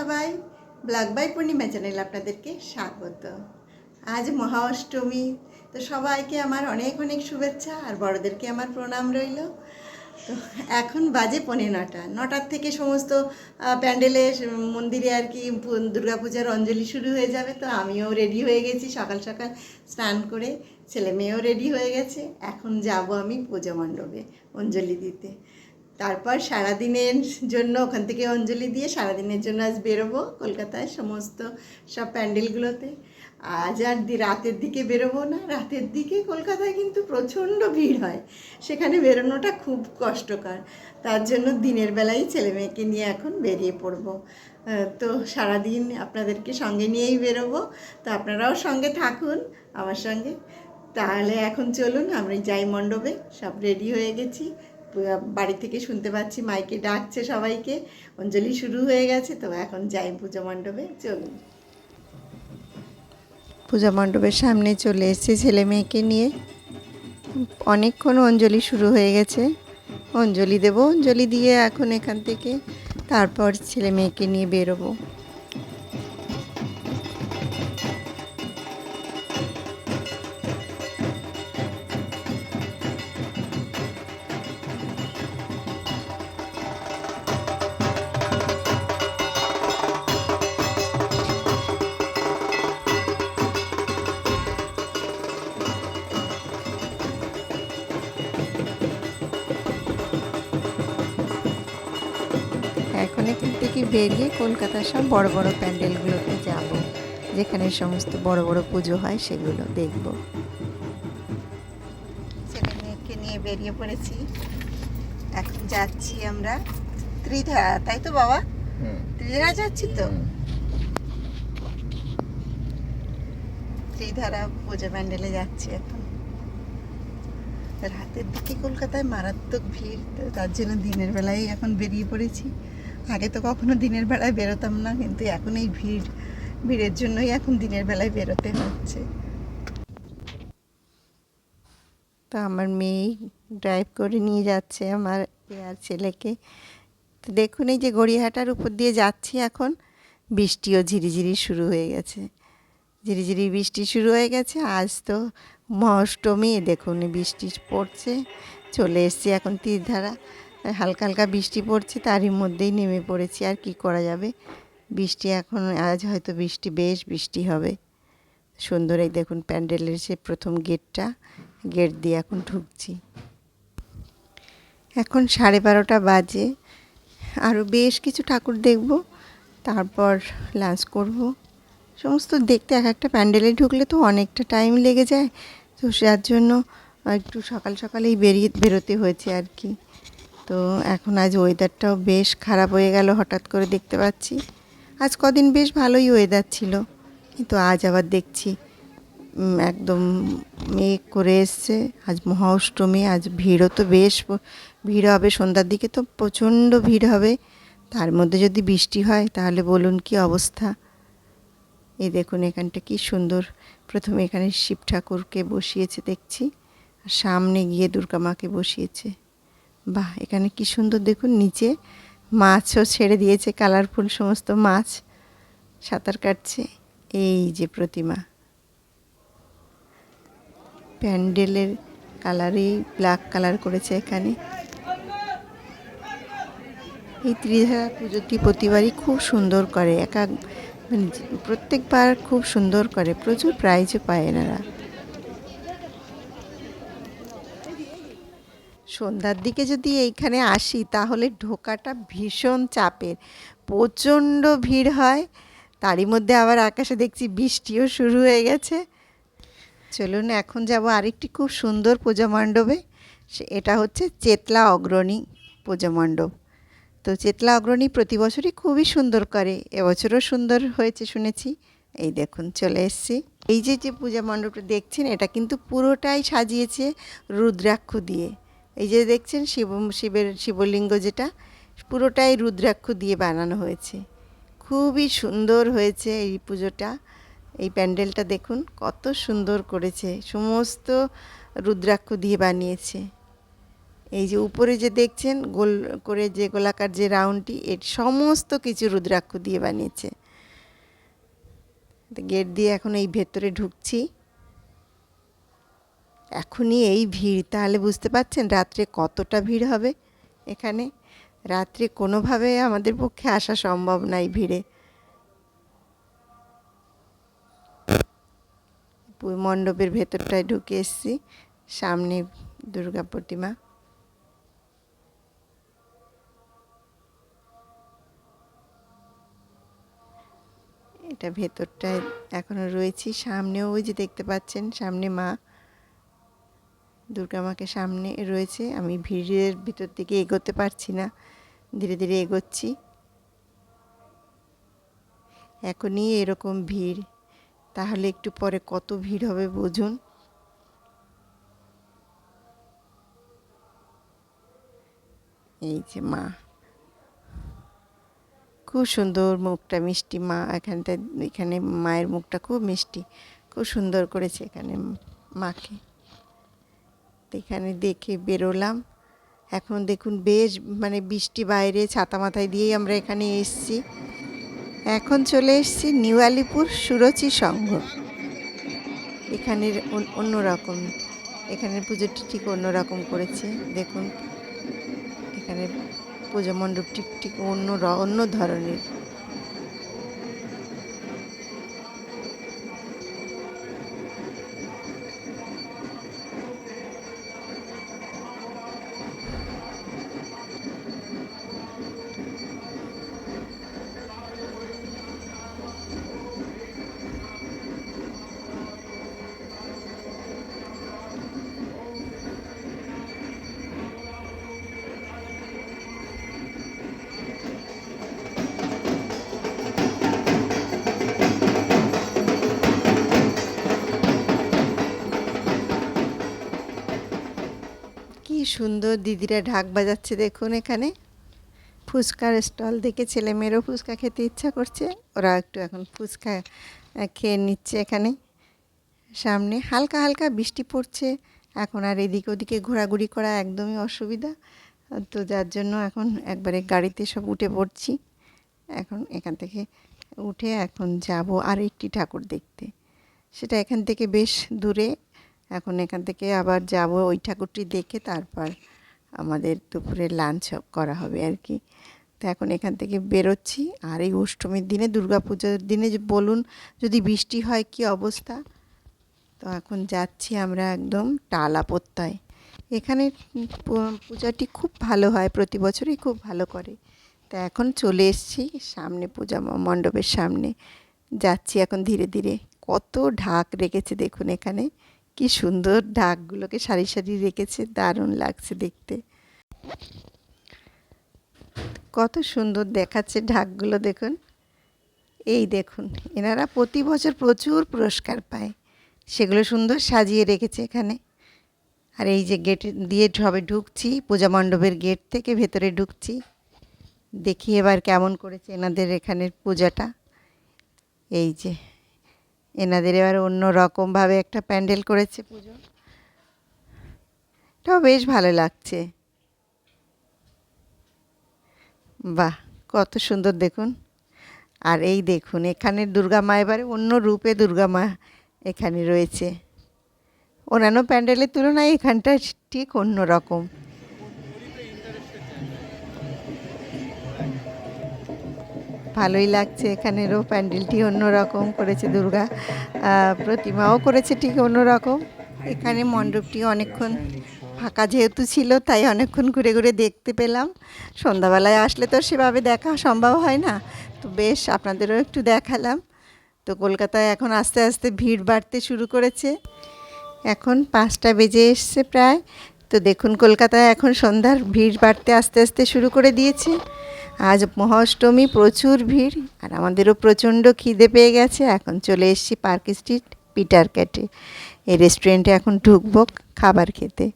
সবাই, black by Purnima channel আপনাদেরকে স্বাগত। আজ মহা অষ্টমী তো সবাইকে আমার অনেক অনেক শুভেচ্ছা আর বড়দেরকে আমার প্রণাম রইল। তো এখন বাজে পনে নটা, নটার থেকে সমস্ত প্যান্ডেলে মন্দিরে আর কি দুর্গাপূজার অঞ্জলি শুরু হয়ে যাবে, তো আমিও রেডি হয়ে গেছি সকাল সকাল স্নান করে ছেলে মেয়েও রেডি হয়ে গেছে, এখন যাব আমি পুজো মণ্ডপে অঞ্জলি দিতে। তারপর সারাদিনের জন্য ওখান থেকে অঞ্জলি দিয়ে সারাদিনের জন্য আজ বেরোবো কলকাতায় সমস্ত সব প্যান্ডেলগুলোতে। আজ আর রাতের দিকে বেরোবো না। রাতের দিকে কলকাতায় কিন্তু প্রচণ্ড ভিড় হয়। সেখানে বেরোনোটা খুব কষ্টকর। তার জন্য দিনের বেলায় ছেলে মেয়েকে নিয়ে এখন বেরিয়ে পড়ব। তো সারাদিন আপনাদেরকে সঙ্গে নিয়েই বেরোবো। তো আপনারাও সঙ্গে থাকুন আমার সঙ্গে। তাহলে এখন চলুন, আমরা যাই মণ্ডপে। সব রেডি হয়ে গেছি। বাড়ি থেকে শুনতে পাচ্ছি, মাইকে ডাকছে সবাইকে। অঞ্জলি শুরু হয়ে গেছে, তো এখন যাই পুজো মণ্ডপে, চলুন। পূজা মণ্ডপের সামনে চলে এসেছি ছেলে মেয়েকে নিয়ে। অনেকক্ষণ অঞ্জলি শুরু হয়ে গেছে। অঞ্জলি দেব, অঞ্জলি দিয়ে এখন এখান থেকে তারপর ছেলে মেয়েকে নিয়ে বেরোবো। বেরিয়ে কলকাতার সব বড় বড় প্যান্ডেলগুলোতে যাব যেখানে সমস্ত বড় বড় পুজো হয় সেগুলো দেখব। ছেলে মেয়েকে নিয়ে বেরিয়ে পড়েছি। এখন যাচ্ছি আমরা ত্রিধারা তাই তো বাবা? ত্রিধারা যাচ্ছি তো? ত্রিধারা পুজো প্যান্ডেলে যাচ্ছি এখন। রাতের দিকে কলকাতায় মারাত্মক ভিড় তো তার জন্য দিনের বেলায় এখন বেরিয়ে পড়েছি। আগে তো কখনো দিনের বেলায় বেরোতাম না, কিন্তু এখন এই ভিড়, ভিড়ের জন্যই এখন দিনের বেলায় বেরোতে হচ্ছে। তো আমার মেয়ে ড্রাইভ করে নিয়ে যাচ্ছে আমার আর ছেলেকে। তো দেখুন এই যে গড়িয়াহাটার উপর দিয়ে যাচ্ছি এখন, বৃষ্টিও ঝিরিঝিরি শুরু হয়ে গেছে। ঝিরিঝিরি বৃষ্টি শুরু হয়ে গেছে, আজ তো মহাষ্টমী, দেখুন বৃষ্টি পড়ছে, চলে এসছি এখন তীরধারা। হালকা হালকা বৃষ্টি পড়ছে, তারই মধ্যেই নেমে পড়েছি। আর কি করা যাবে? বৃষ্টি এখন, আজ হয়তো বৃষ্টি, বেশ বৃষ্টি হবে। সুন্দর এই দেখুন প্যান্ডেলের সে প্রথম গেটটা। গেট দিয়ে এখন ঢুকছি। এখন সাড়ে বারোটা বাজে। আরও বেশ কিছু ঠাকুর দেখব, তারপর লাঞ্চ করব। সমস্ত দেখতে এক একটা প্যান্ডেলে ঢুকলে তো অনেকটা টাইম লেগে যায়। তো যার জন্য একটু সকাল সকালেই বেরিয়ে, বেরোতে হয়েছে আর কি। তো এখন আজ ওয়েদারটাও বেশ খারাপ হয়ে গেল, হঠাৎ করে দেখতে পাচ্ছি। আজ কদিন বেশ ভালোই ওয়েদার ছিল, কিন্তু আজ আবার দেখছি একদম মেঘ করে এসছে, আজ মহাষ্টমী আজ ভিড়ও তো বেশ, ভিড় হবে, সন্ধ্যার দিকে তো প্রচণ্ড ভিড় হবে। তার মধ্যে যদি বৃষ্টি হয়, তাহলে বলুন কি অবস্থা? এই দেখুন, এখানটা কি সুন্দর। প্রথমে এখানে শিব ঠাকুরকে বসিয়েছে দেখছি, আর সামনে গিয়ে দুর্গা মাকে বসিয়েছে। বাহ, এখানে কি সুন্দর দেখুন, নিচে মাছও ছেড়ে দিয়েছে কালারফুল সমস্ত মাছ, সাঁতার কাটছে, এই যে প্রতিমা। প্যান্ডেলের কালারেই ব্ল্যাক কালার করেছে এখানে। এই ত্রিধারা পুজোটি প্রতিবারই খুব সুন্দর করে, একা মানে প্রত্যেকবার খুব সুন্দর করে, প্রচুর প্রাইজও পায় এনারা। সন্ধ্যার দিকে যদি এইখানে আসি, তাহলে ঢোকাটা ভীষণ চাপের। প্রচণ্ড ভিড় হয়, তারই মধ্যে আবার আকাশে দেখছি বৃষ্টিও শুরু হয়ে গেছে। চলুন, এখন যাব আরেকটি খুব সুন্দর পূজা মণ্ডপে। এটা হচ্ছে চেতলা অগ্রণী পূজা মণ্ডপ। তো চেতলা অগ্রণী প্রতি বছরই খুবই সুন্দর করে, এবছরও সুন্দর হয়েছে শুনেছি। এই দেখুন, চলে এসেছি। এই যে যে পূজা মণ্ডপটা দেখছেন, এটা কিন্তু পুরোটাই সাজিয়েছে রুদ্রাক্ষ দিয়ে। এই যে দেখছেন শিব, শিবের শিবলিঙ্গ যেটা, পুরোটাই রুদ্রাক্ষ দিয়ে বানানো হয়েছে। খুবই সুন্দর হয়েছে এই পুজোটা, এই প্যান্ডেলটা দেখুন, কত সুন্দর করেছে, সমস্ত রুদ্রাক্ষ দিয়ে বানিয়েছে। এই যে উপরে যে দেখছেন, গোল করে যে গোলাকার যে রাউন্ডটি, এর সমস্ত কিছু রুদ্রাক্ষ দিয়ে বানিয়েছে। গেট দিয়ে এখন এই ভেতরে ঢুকছি। এখনই এই ভিড়। তাহলে বুঝতে পারছেন রাত্রে কতটা ভিড় হবে এখানে? রাত্রে কোনোভাবে আমাদের পক্ষে আসা সম্ভব না এই ভিড়ে। মণ্ডপের ভেতরটায় ঢুকে এসেছি, সামনে দুর্গা প্রতিমা। এটা ভেতরটায় এখনও রয়েছি, সামনেও ওই যে দেখতে পাচ্ছেন, সামনে মা দুর্গা মাকে সামনে রয়েছে, আমি ভিড়ের ভিতর থেকে এগোতে পারছি না। ধীরে ধীরে এগোচ্ছি। এখনই এরকম ভিড়। তাহলে একটু পরে কত ভিড় হবে বুঝুন। এই যে মা। খুব সুন্দর মুখটা, মিষ্টি মা। এখানটা এখানে মায়ের মুখটা খুব মিষ্টি। খুব সুন্দর করেছে এখানে মাকে। এখানে দেখে বেরোলাম। এখন দেখুন বেশ মানে বৃষ্টি বাইরে, ছাতা মাথায় দিয়েই আমরা এখানে এসেছি। এখন চলে এসেছি নিউ আলিপুর সুরচি সংঘ। এখানের অন- অন্যরকম, এখানের পুজোটি ঠিক অন্যরকম করেছে। দেখুন এখানে পুজো মণ্ডপটি ঠিক অন্য অন্য ধরনের। সুন্দর দিদিরা ঢাক বাজাচ্ছে দেখুন এখানে। ফুচকার স্টল দেখে ছেলেমেয়েরও ফুচকা খেতে ইচ্ছা করছে। ওরা একটু এখন ফুচকা খেয়ে নিচ্ছে এখানে। সামনে হালকা হালকা বৃষ্টি পড়ছে। এখন আর এদিক ওদিকে ঘোরাঘুরি করা একদমই অসুবিধা। তো যার জন্য এখন একবারে গাড়িতে সব উঠে পড়ছি। এখন এখান থেকে উঠে এখন যাব আর একটি ঠাকুর দেখতে। সেটা এখান থেকে বেশ দূরে এখন এখান থেকে আবার যাব ওই ঠাকুরটি দেখে তারপর আমাদের দুপুরে লাঞ্চ করা হবে আর কি। তো এখন এখান থেকে বেরোচ্ছি। আর এই অষ্টমীর দিনে পুজোর দিনে বলুন, যদি বৃষ্টি হয় কি অবস্থা? তো এখন যাচ্ছি আমরা একদম টালাপোত্তায়। এখানে পূজাটি খুব ভালো হয়, প্রতি বছরই খুব ভালো করে। তা এখন চলে এসেছি সামনে পূজা মণ্ডপের সামনে। যাচ্ছি এখন ধীরে ধীরে। কত ঢাক রেখেছে দেখুন এখানে। কি সুন্দর ঢাকগুলোকে সারি সারি রেখেছে, দারুণ লাগছে দেখতে। কত সুন্দর দেখাচ্ছে ঢাকগুলো দেখুন। এই দেখুন, এনারা প্রতি বছর প্রচুর পুরস্কার পায়। সেগুলো সুন্দর সাজিয়ে রেখেছে এখানে। আর এই যে গেট দিয়ে সবে ঢুকছি, পূজা মণ্ডপের গেট থেকে ভেতরে ঢুকছি। দেখি এবার কেমন করেছে এনাদের এখানের পূজাটা। এই যে এনাদের এবার অন্য রকমভাবে একটা প্যান্ডেল করেছে পুজো। এটাও বেশ ভালো লাগছে। বাহ, কত সুন্দর দেখুন। আর এই দেখুন এখানের দুর্গা মা এবারে অন্য রূপে দুর্গা মা এখানে রয়েছে। অন্যান্য প্যান্ডেলের তুলনায় এখানটা ঠিক অন্য রকম ভালোই লাগছে এখানেরও প্যান্ডেলটি অন্যরকম করেছে দুর্গা। প্রতিমাও করেছে ঠিক অন্যরকম। এখানে মণ্ডপটি অনেকক্ষণ ফাঁকা যেহেতু ছিল, তাই অনেকক্ষণ ঘুরে ঘুরে দেখতে পেলাম। সন্ধ্যাবেলায় আসলে তো সেভাবে দেখা সম্ভব হয় না, তো বেশ আপনাদেরও একটু দেখালাম। তো কলকাতায় এখন আস্তে আস্তে ভিড় বাড়তে শুরু করেছে। এখন পাঁচটা বেজে এসছে প্রায়। তো দেখুন, কলকাতায় এখন সন্ধ্যার ভিড় বাড়তে আস্তে আস্তে শুরু করে দিয়েছে। আজ মহাষ্টমী, প্রচুর ভিড়, আর আমাদেরও প্রচণ্ড খিদে পেয়ে গেছে। এখন চলে এসেছি পার্ক স্ট্রিট, পিটার ক্যাটে। এই রেস্টুরেন্টে এখন ঢুকবো খাবার খেতে।